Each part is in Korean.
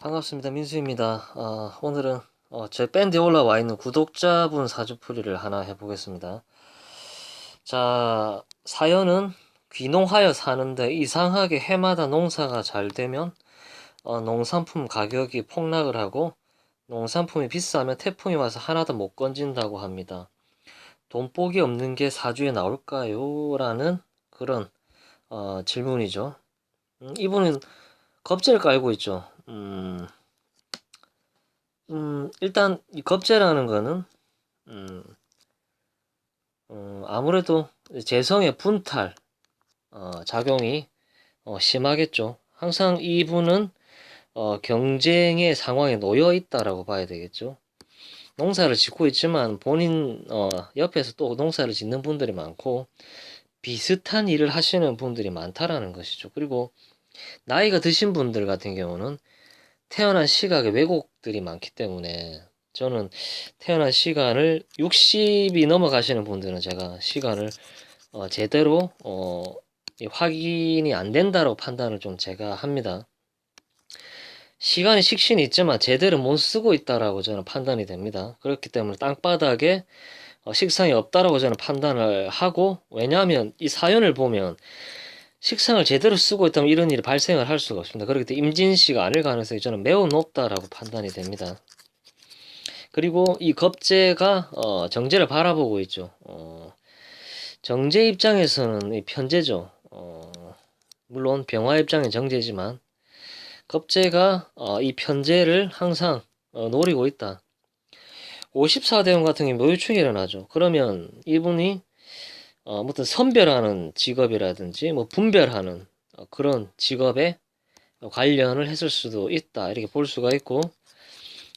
반갑습니다. 민수입니다. 어, 오늘은 어, 제 밴드에 올라와 있는 구독자분 사주풀이를 하나 해보겠습니다. 자, 사연은 귀농하여 사는데 이상하게 해마다 농사가 잘 되면 어, 농산품 가격이 폭락을 하고 농산품이 비싸면 태풍이 와서 하나도 못 건진다고 합니다. 돈복이 없는 게 사주에 나올까요? 라는 그런 어, 질문이죠. 음, 이분은 겁제를 깔고 있죠. 음, 음, 일단 이 겁제라는 거는 음, 어, 아무래도 재성의 분탈 어, 작용이 어, 심하겠죠. 항상 이분은 어, 경쟁의 상황에 놓여 있다라고 봐야 되겠죠. 농사를 짓고 있지만 본인 어, 옆에서 또 농사를 짓는 분들이 많고 비슷한 일을 하시는 분들이 많다라는 것이죠. 그리고 나이가 드신 분들 같은 경우는 태어난 시각에 왜곡들이 많기 때문에 저는 태어난 시간을 60이 넘어가시는 분들은 제가 시간을 어, 제대로 어, 확인이 안 된다고 판단을 좀 제가 합니다. 시간이 식신이 있지만 제대로 못 쓰고 있다라고 저는 판단이 됩니다. 그렇기 때문에 땅바닥에 어, 식상이 없다라고 저는 판단을 하고 왜냐하면 이 사연을 보면 식상을 제대로 쓰고 있다면 이런 일이 발생을 할 수가 없습니다. 그렇기 때문에 임진 씨가 아닐 가능성이 저는 매우 높다라고 판단이 됩니다. 그리고 이 겁재가 어, 정제를 바라보고 있죠. 어, 정제 입장에서는 이 편제죠. 어, 물론 병화 입장은 정제지만 겁재가 어, 이 편제를 항상 어, 노리고 있다. 54대원 같은 경우 묘유충이 일어나죠. 그러면 이분이 어, 무튼 선별하는 직업이라든지 뭐 분별하는 어, 그런 직업에 관련을 했을 수도 있다 이렇게 볼 수가 있고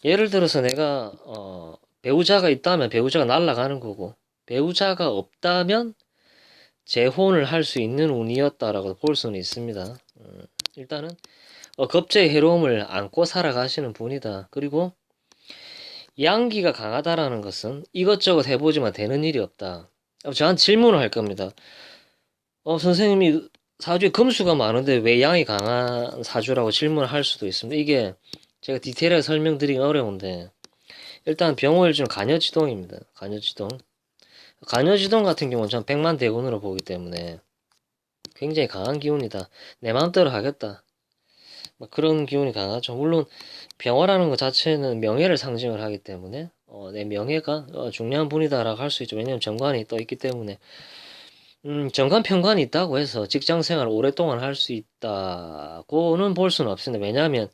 예를 들어서 내가 어, 배우자가 있다면 배우자가 날아가는 거고 배우자가 없다면 재혼을 할 수 있는 운이었다라고 볼 수는 있습니다. 음, 일단은 어, 겁제의 해로움을 안고 살아가시는 분이다. 그리고 양기가 강하다라는 것은 이것저것 해보지만 되는 일이 없다. 어, 저한테 질문을 할 겁니다. 어, 선생님이 사주에 금수가 많은데 왜 양이 강한 사주라고 질문을 할 수도 있습니다. 이게 제가 디테일하게 설명드리기 어려운데 일단 병호일주는 간여지동입니다. 간여지동. 간여지동 같은 경우는 전 백만 대군으로 보기 때문에 굉장히 강한 기운이다. 내 마음대로 하겠다. 뭐 그런 기운이 강하죠. 물론 병화라는 것 자체는 명예를 상징을 하기 때문에 어, 내 명예가 어, 중요한 분이다라고 할 수 있죠. 왜냐하면 정관이 떠 있기 때문에. 음, 정관 편관이 있다고 해서 직장 생활을 오랫동안 할 수 있다고는 볼 수는 없습니다. 왜냐하면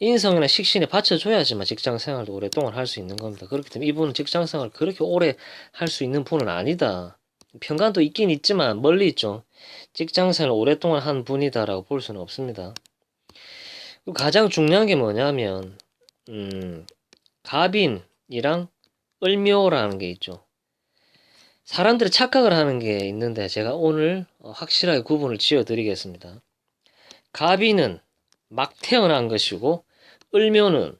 인성이나 식신에 받쳐줘야지만 직장 생활도 오랫동안 할 수 있는 겁니다. 그렇기 때문에 이분은 직장 생활을 그렇게 오래 할 수 있는 분은 아니다. 편관도 있긴 있지만 멀리 있죠. 직장 생활을 오랫동안 한 분이다라고 볼 수는 없습니다. 가장 중요한 게 뭐냐면, 음, 갑인, 이랑 을묘라는 게 있죠. 사람들이 착각을 하는 게 있는데 제가 오늘 어, 확실하게 구분을 지어 드리겠습니다. 가비는 막 태어난 것이고 을묘는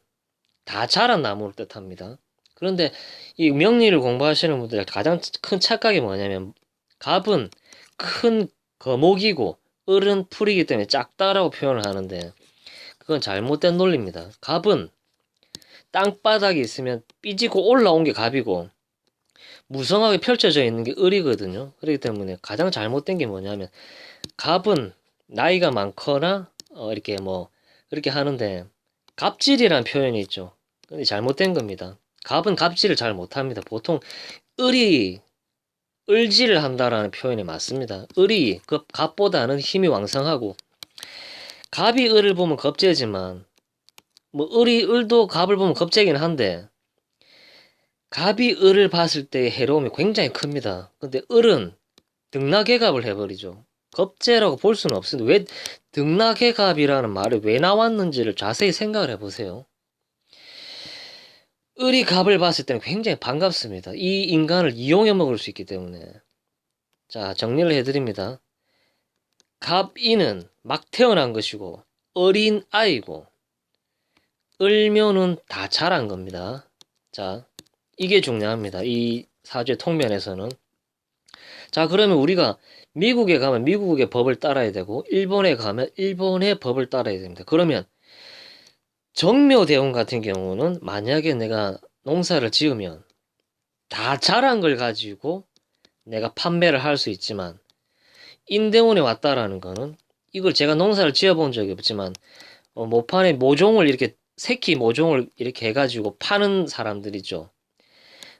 다 자란 나무를 뜻합니다. 그런데 이 명리를 공부하시는 분들 가장 큰 착각이 뭐냐면 갑은 큰 거목이고 을은 풀이기 때문에 작다라고 표현을 하는데 그건 잘못된 논리입니다. 갑은 땅바닥이 있으면 삐지고 올라온 게 갑이고 무성하게 펼쳐져 있는 게 을이거든요. 그렇기 때문에 가장 잘못된 게 뭐냐면 갑은 나이가 많거나 어 이렇게 뭐 그렇게 하는데 갑질이라는 표현이 있죠. 근데 잘못된 겁니다. 갑은 갑질을 잘 못합니다. 보통 을이 을질을 한다라는 표현이 맞습니다. 을이 그 갑보다는 힘이 왕성하고 갑이 을을 보면 겁재지만 뭐 을이 을도 갑을 보면 겁재긴 한데 갑이 을을 봤을 때의 해로움이 굉장히 큽니다. 근데 을은 등락해갑을 해버리죠. 겁재라고 볼 수는 없습니다. 왜 등락해갑이라는 말이 왜 나왔는지를 자세히 생각을 해보세요. 을이 갑을 봤을 때는 굉장히 반갑습니다. 이 인간을 이용해 먹을 수 있기 때문에. 자, 정리를 해드립니다. 갑이는 막 태어난 것이고, 어린 아이고, 을묘는 다 자란 겁니다. 자, 이게 중요합니다. 이 사주의 통면에서는. 자, 그러면 우리가 미국에 가면 미국의 법을 따라야 되고, 일본에 가면 일본의 법을 따라야 됩니다. 그러면 정묘대원 같은 경우는 만약에 내가 농사를 지으면 다 자란 걸 가지고 내가 판매를 할 수 있지만 인대원에 왔다라는 거는 이걸 제가 농사를 지어본 적이 없지만 어, 모판에 모종을 이렇게 새끼 모종을 이렇게 해가지고 파는 사람들이죠.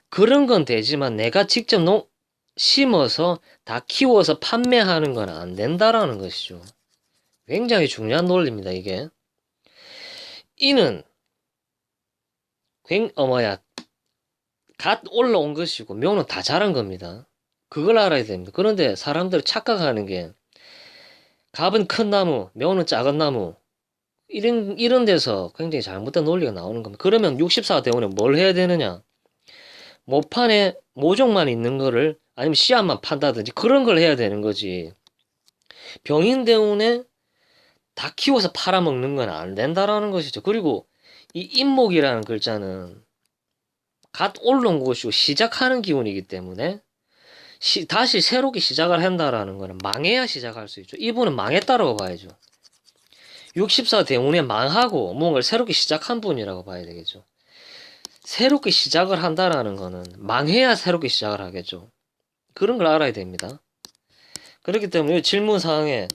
그런 건 되지만 내가 직접 농 심어서 다 키워서 판매하는 건 안 된다라는 것이죠. 굉장히 중요한 논리입니다, 이게. 이는 굉, 어, 뭐야, 갓 올라온 것이고, 묘는 다 자란 겁니다. 그걸 알아야 됩니다. 그런데 사람들 착각하는 게, 갑은 큰 나무, 묘는 작은 나무, 이런, 이런 데서 굉장히 잘못된 논리가 나오는 겁니다. 그러면 64대원에 뭘 해야 되느냐? 모판에 모종만 있는 거를, 아니면 씨앗만 판다든지 그런 걸 해야 되는 거지. 병인 대운에 다 키워서 팔아먹는 건 안 된다라는 것이죠. 그리고 이 임목이라는 글자는 갓 올라온 것이고 시작하는 기운이기 때문에 시- 다시 새롭게 시작을 한다라는 거는 망해야 시작할 수 있죠. 이분은 망했다라고 봐야죠. 64 대운에 망하고 뭔가를 새롭게 시작한 분이라고 봐야 되겠죠. 새롭게 시작을 한다라는 거는 망해야 새롭게 시작을 하겠죠. 그런 걸 알아야 됩니다. 그렇기 때문에 이 질문 사항에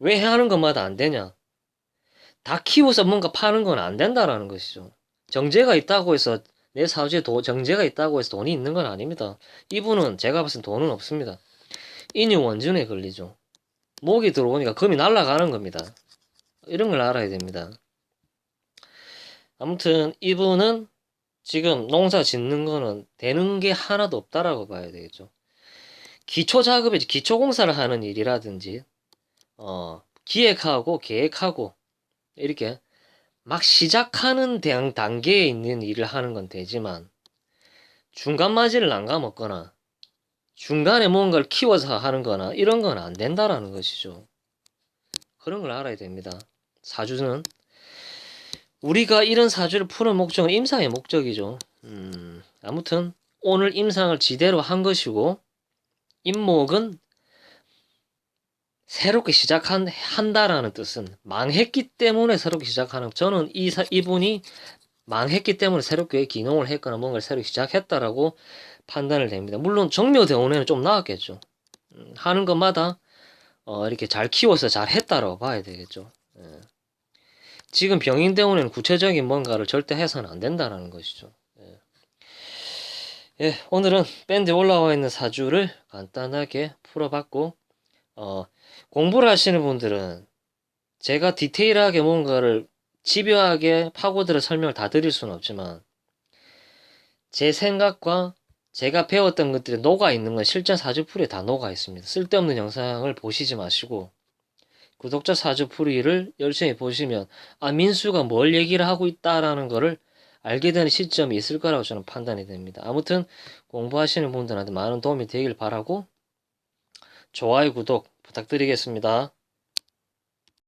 왜 하는 것마다 안 되냐? 다 키워서 뭔가 파는 건 안 된다라는 것이죠. 정제가 있다고 해서 내 사주에 도, 정제가 있다고 해서 돈이 있는 건 아닙니다. 이분은 제가 봤을 때 돈은 없습니다. 인유 원준에 걸리죠. 목이 들어오니까 금이 날아가는 겁니다. 이런 걸 알아야 됩니다. 아무튼 이분은 지금 농사 짓는 거는 되는 게 하나도 없다라고 봐야 되겠죠. 기초 작업에 기초 공사를 하는 일이라든지 어, 기획하고 계획하고 이렇게 막 시작하는 단- 단계에 있는 일을 하는 건 되지만 중간 맞이를 안 까먹거나 중간에 뭔가를 키워서 하는 거나 이런 건 안 된다라는 것이죠. 그런 걸 알아야 됩니다. 사주는 우리가 이런 사주를 푸는 목적은 임상의 목적이죠. 음, 아무튼 오늘 임상을 지대로 한 것이고 임목은 새롭게 시작한 한다라는 뜻은 망했기 때문에 새롭게 시작하는 저는 이 사- 이분이 망했기 때문에 새롭게 기농을 했거나 뭔가를 새로 시작했다라고 판단을 됩니다. 물론 정묘대원에는 좀 나았겠죠. 음, 하는 것마다 어, 이렇게 잘 키워서 잘 했다라고 봐야 되겠죠. 예. 지금 병인대원에는 구체적인 뭔가를 절대 해서는 안 된다라는 것이죠. 예. 예, 오늘은 밴드에 올라와 있는 사주를 간단하게 풀어봤고 어, 공부를 하시는 분들은 제가 디테일하게 뭔가를 집요하게 파고들어 설명을 다 드릴 수는 없지만 제 생각과 제가 배웠던 것들이 녹아 있는 건 실전 사주풀이에 다 녹아 있습니다. 쓸데없는 영상을 보시지 마시고 구독자 사주 풀이를 열심히 보시면 아 민수가 뭘 얘기를 하고 있다라는 거를 알게 되는 시점이 있을 거라고 저는 판단이 됩니다. 아무튼 공부하시는 분들한테 많은 도움이 되길 바라고 좋아요, 구독 부탁드리겠습니다.